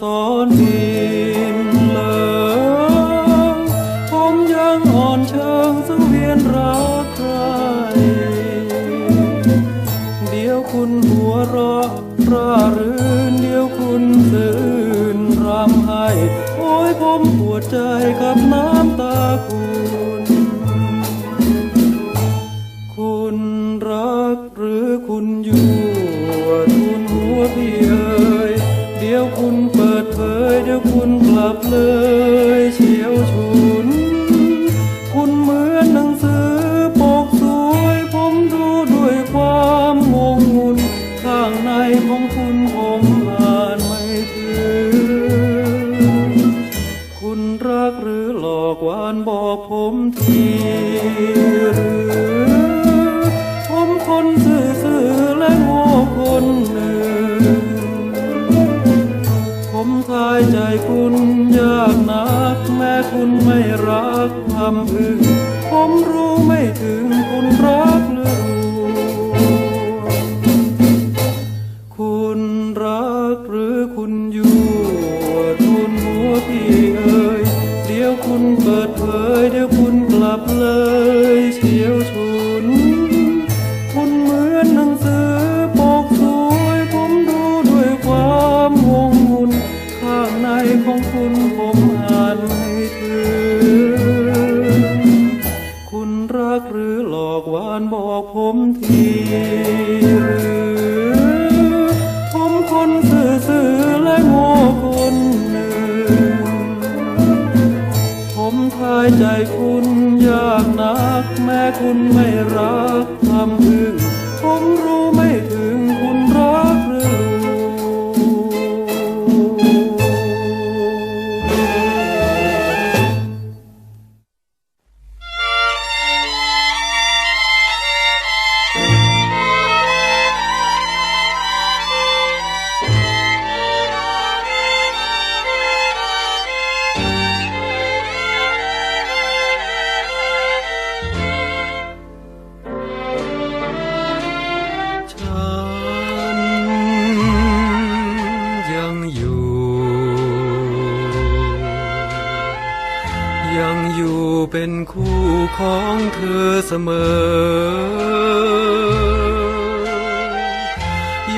สอนดินเลยผมยังอ่อนเชิงสังเวียนรักใคร เดี๋ยวคุณหัวเราะร่ารื่นเดี๋ยวคุณตื่นรำไห้ โอ้ยผมปวดใจกับน้ำตาคุณ บเลยเฉียวชุน คุณเหมือนหนังสือปกสวย ผมดูด้วยความงงงุน ข้างในของคุณผมอ่านไม่ถึง คุณรักหรือหลอกหวานบอกผมที รักทำอึงผมรู้ กหรือหลอกหวานบอกผมทีหรือผมคนซื่อๆและโง่คนหนึ่ง ผมทายใจคุณยากนัก แม้คุณไม่รักทำอึง ผมรู้ไม่ถึง เป็นคู่ของเธอเสมอ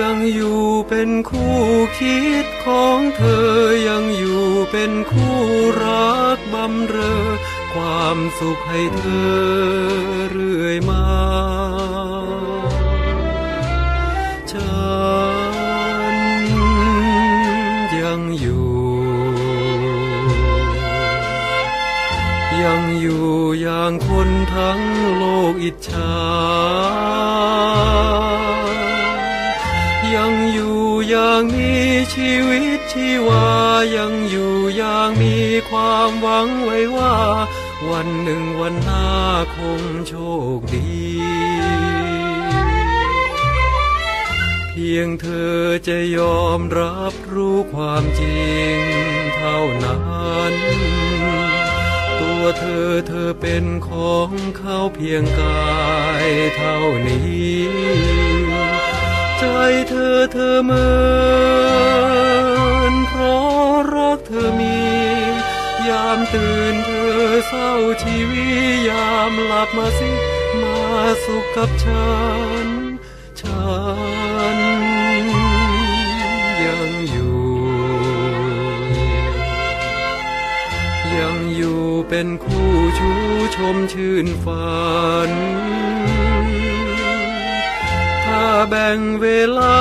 ยังอยู่เป็นคู่คิดของเธอยังอยู่เป็นคู่รักบำเรอ ความสุขให้เธอเรื่อยมา ชีวายังอยู่อย่างมีความหวังไว้ว่า วันหนึ่งวันหน้าคงโชคดี เพียงเธอจะยอมรับรู้ความจริงเท่านั้น ตัวเธอเธอเป็นของเขาเพียงกายเท่านี้ ใจเธอเธอเมื่อ รักเธอมี ยามตื่นเธอเศร้าชีวิตยามหลับมาสิ มาสุขกับฉัน ฉันยังอยู่ ยังอยู่เป็นคู่ชูชมชื่นฝัน แบ่งเวลา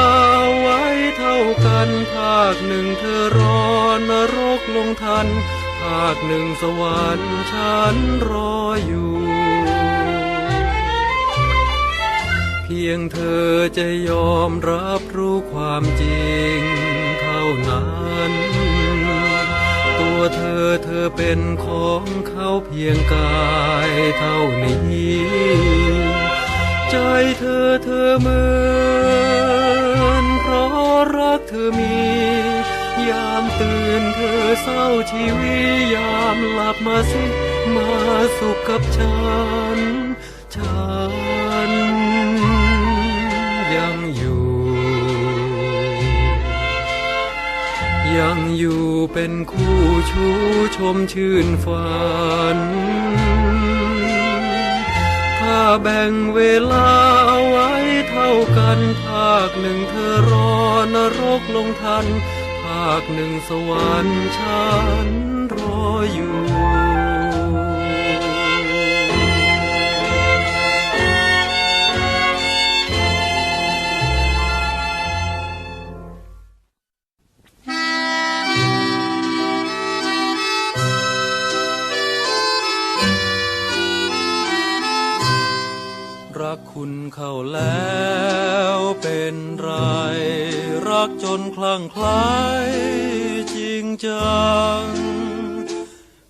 ไว้เท่ากันภาคหนึ่งเธอรอนรกลงทัน ภาคหนึ่งสวรรค์ฉันรออยู่ เพียงเธอจะยอมรับรู้ความจริงเท่านั้น ตัวเธอเธอเป็นของเขาเพียงกายเท่านี้ ใจเธอเธอเหมือนเพราะรักเธอมี ยามตื่นเธอเศร้าชีวิตยามหลับมาสิมาสุขกับฉัน ฉันยังอยู่ ยังอยู่เป็นคู่ชูชมชื่นฝัน แบ่งเวลาเอาไว้เท่ากัน ภาคหนึ่งเธอรอนรกลงทัน ภาคหนึ่งสวรรค์ฉันรออยู่ นคลั่งคล้ายจริงจัง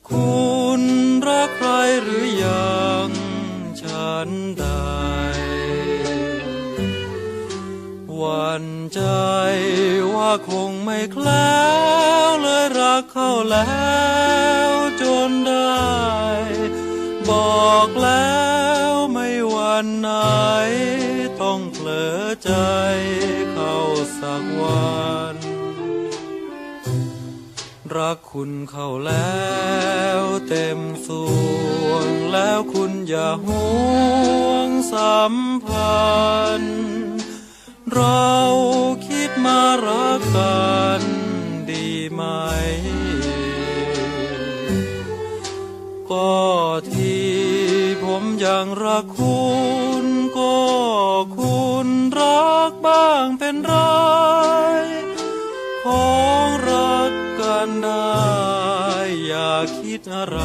คุณรักใครหรือยังฉันใดหวันใจว่าคงไม่แคล้วเลยรักเข้าแล้วจนได้ บอกแล้วไม่วันไหนต้องเผลอใจ สักวัน รักคุณเข้าแล้วเต็มส่วงแล้วคุณอย่าห่วงสัมพันธ์เราคิดมารักกันดีไหม ก็ที่ผมยังรักคุณก็คุณ บ้างเป็นไรของรักกันได้ อย่าคิดอะไร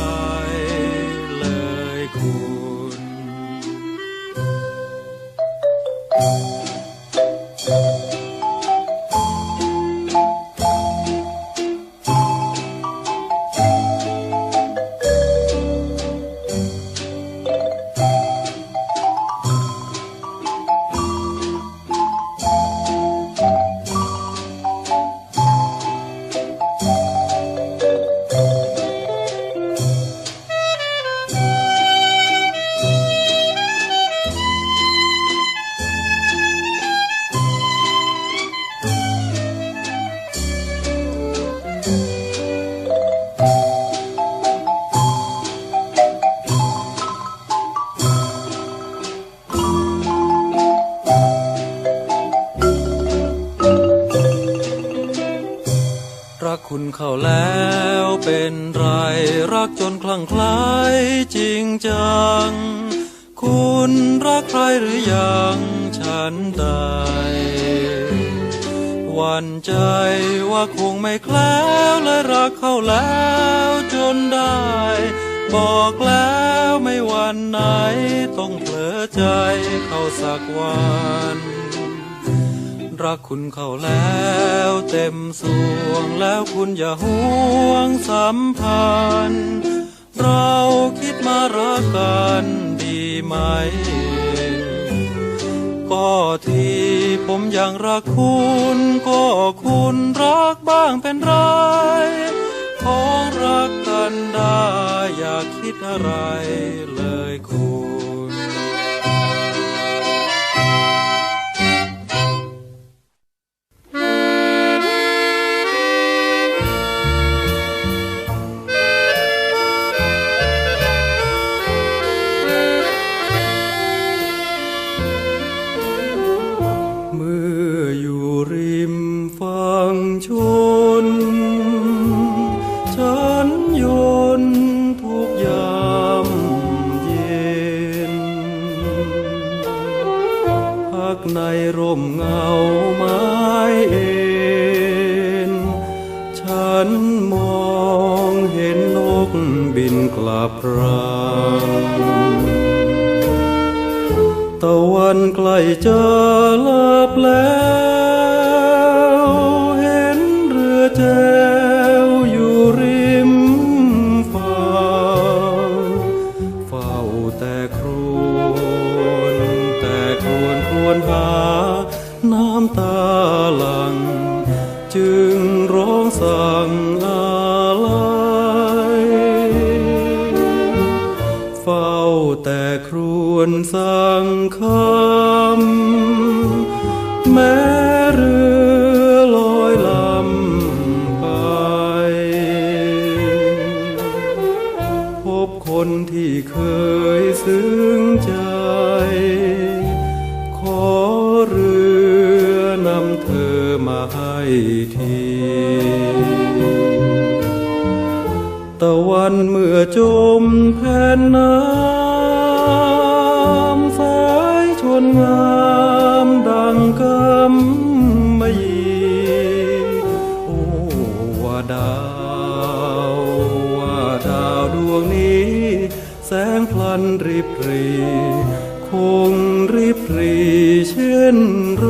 กจนคลั่งไคล้จริงจัง คุณรักใครหรือยังฉันใดหวันใจว่าคงไม่แคล้วเลยรักเข้าแล้วจนได้ บอกแล้วไม่วันไหนต้องเผลอใจเข้าสักวันรักคุณเข้าแล้วเต็มสวงแล้วคุณอย่าห่วงสัมพันธ์ เราคิดมารักกันดีไหม ก็ที่ผมยังรักคุณ ก็คุณรักบ้างเป็นไรของรักกันได้ อย่าคิดอะไรเลยคุณ ฝ้าแต่ครวนสังคำแม้ จมแผ่นน้ำสายชนงามดังกำมะยีโอ้ว่าดาวว่าดาวดวงนี้ แสงพลันริบรี คงริบรีเช่นไร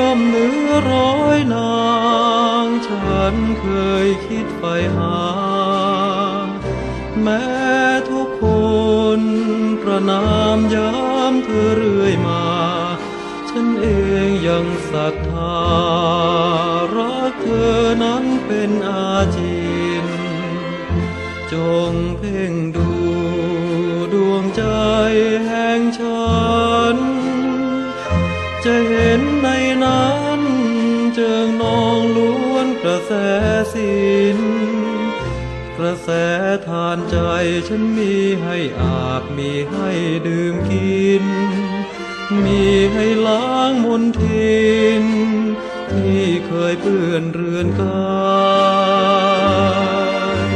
ย่อมเหนือร้อยนาง ฉันเคยคิดไปหา แม้ทุกคนประนามย้ำเธอเรื่อยมา ฉันเองยังศรัทธา รักเธอนั้นเป็นอาจิน จงเพ่งดู แสสินกระแสทานใจฉันมีให้อาบมีให้ดื่มกิน มีให้ล้างมนทินที่เคยเปื้อนเรือนกาย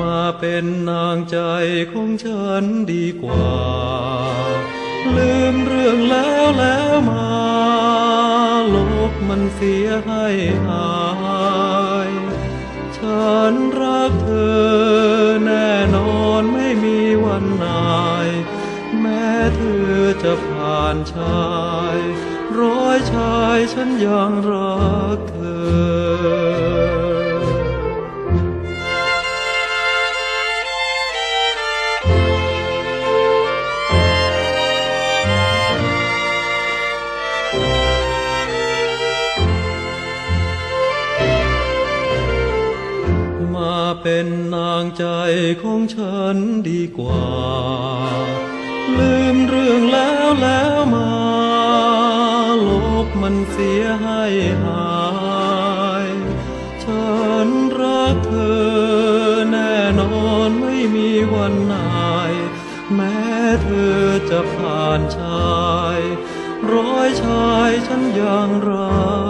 มาเป็นนางใจของฉันดีกว่า ลืมเรื่องแล้วแล้วมา ลบมันเสียให้หา ฉันรักเธอแน่นอนไม่มีวันนาย แม้เธอจะผ่านชาย ร้อยชายฉันยังรัก ของฉันดีกว่า ลืมเรื่องแล้วแล้วมาลบมันเสียให้หาย ฉันรักเธอแน่นอนไม่มีวันนาย แม้เธอจะผ่านชาย ร้อยชายฉันยังรัก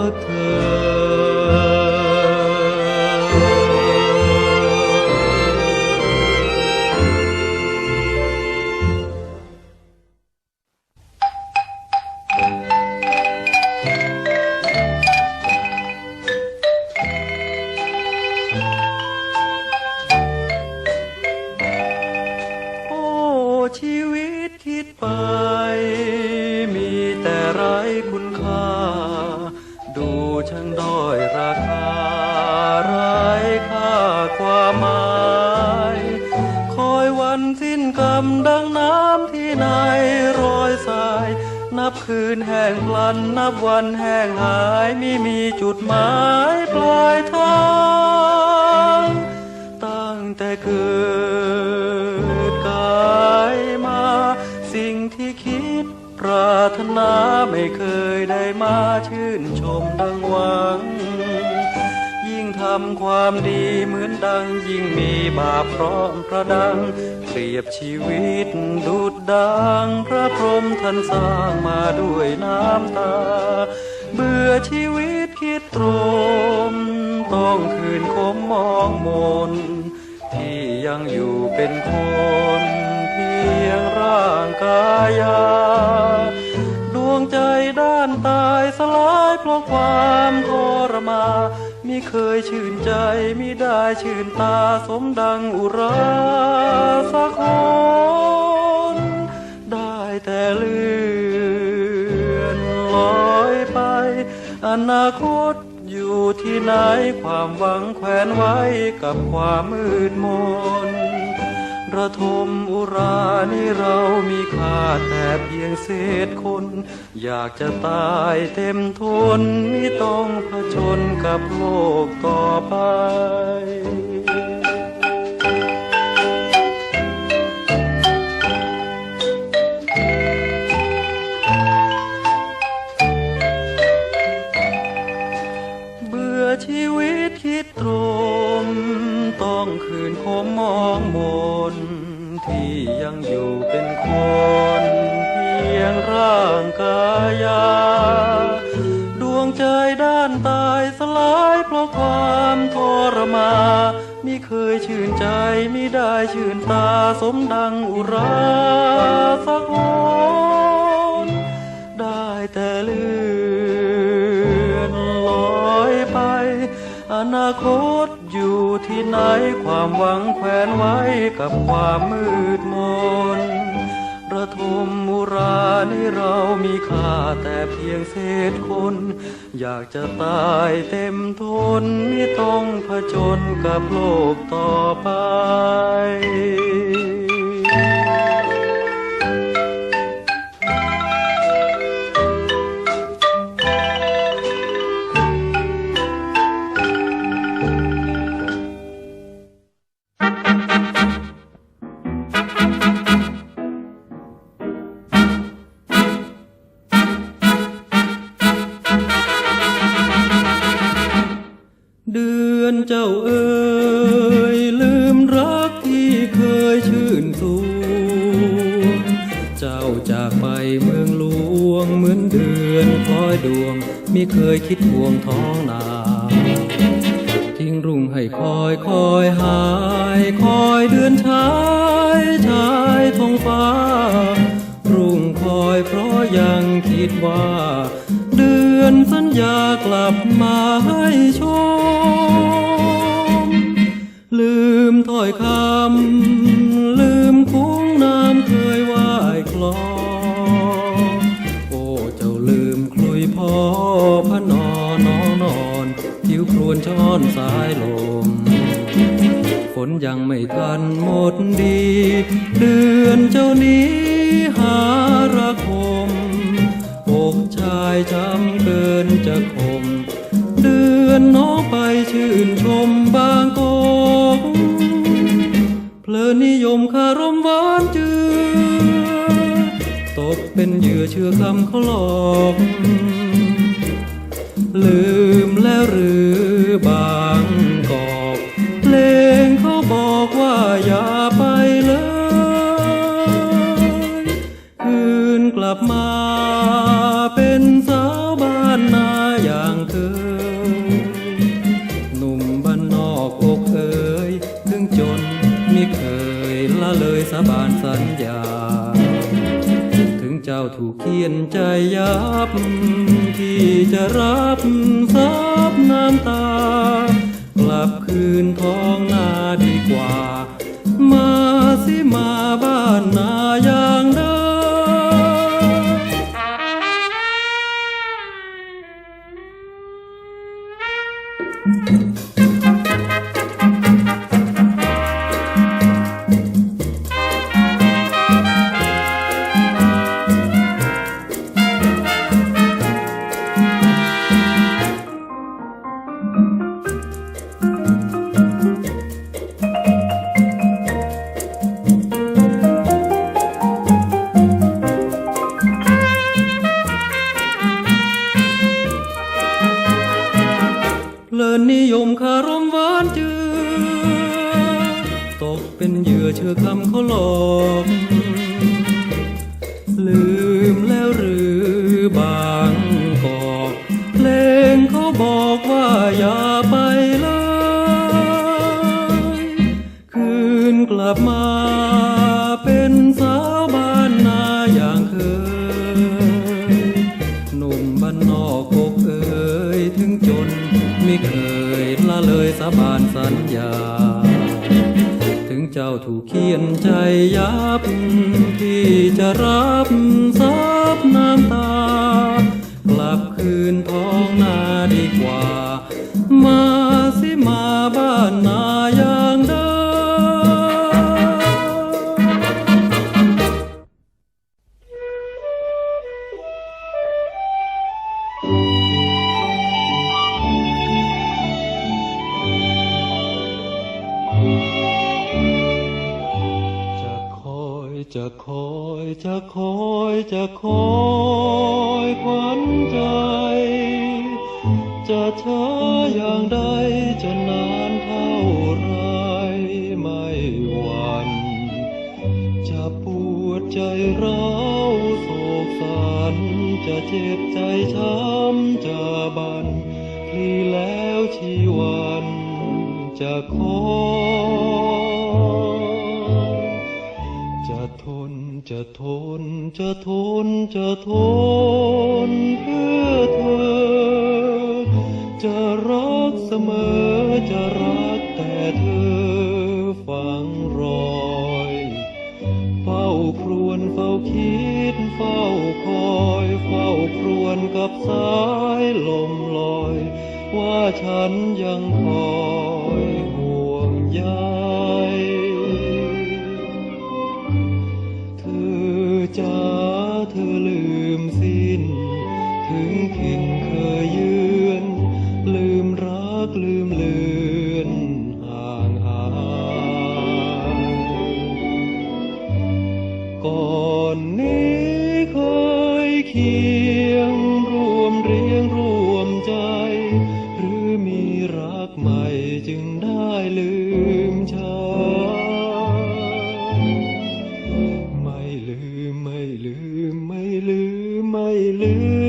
ไรคุณค่า ดูช่างด้อยราคาไรค่าความหมายคอยวันสิ้นกรรมดังน้ำที่ในรอยสาย นับคืนแห่งพลัน นับวันแห่งหายไม่มีจุดหมายปลายทาง ตั้งแต่เกิดารถนาไม่เคยได้มาชื่นชมดังหวัง ยิ่งทำความดีเหมือนดัง ยิ่งมีบาปพร้อมประดัง เปรียบชีวิตดุดดังพระพรหมท่านสร้างมาด้วยน้ำตา เบื่อชีวิตคิดตรม ต้องคืนคมมองมน ที่ยังอยู่เป็นคน เพียงร่างกายา ความทรมา มิเคยชื่นใจมิได้ชื่นตาสมดังอุราสักคนได้แต่เลื่อนลอยไป อนาคตอยู่ที่ไหนความหวังแขวนไว้กับความมืดมน ระทมอุรานี่เรามีค่าแต่เพียงเศษคน อยากจะตายเต็มทนไม่ต้องผจญกับโลกต่อไป มุราในเรามีค่าแต่เพียงเศษคน อยากจะตายเต็มทนไม่ต้องผจญกับโลกต่อไป ยคิดห่วงท้องนา ทิ้งรุ่งให้คอยคอยหาย คอยเดือนชายชายท้องฟ้า รุ่งคอยเพราะยังคิดว่า เดือนสัญญากลับมาให้ชม ลืมถ้อยคำ นยังไม่ทันหมดดี เดือนเจ้านี้หาระคมอกชายช้ำเกินจะคม เดือนน้องไปชื่นชมบางกอกเพลินนิยมคารมหวานเจือ ตกเป็นเหยื่อเชื่อคำเขาหลอก ลืมแล้วหรือบา ใจยับที่จะรับ ยับที่จะรับ จะคอยจะคอยจะคอยขวัญใจ จะช้าอย่างใดจะนานเท่าไรไม่หวั่นจะปวดใจร้าวโศกสันจะเจ็บใจช้ำจะบันพลีแล้วชีวันจะคอย ทนจะทนจะทนเพื่อเธอ จะรักเสมอจะรักแต่เธอฝังรอยเฝ้าครวนเฝ้าคิดเฝ้าคอยเฝ้าครวนกับสายลมลอย ว่าฉันยังคอยห่วงใย ไม่ลืม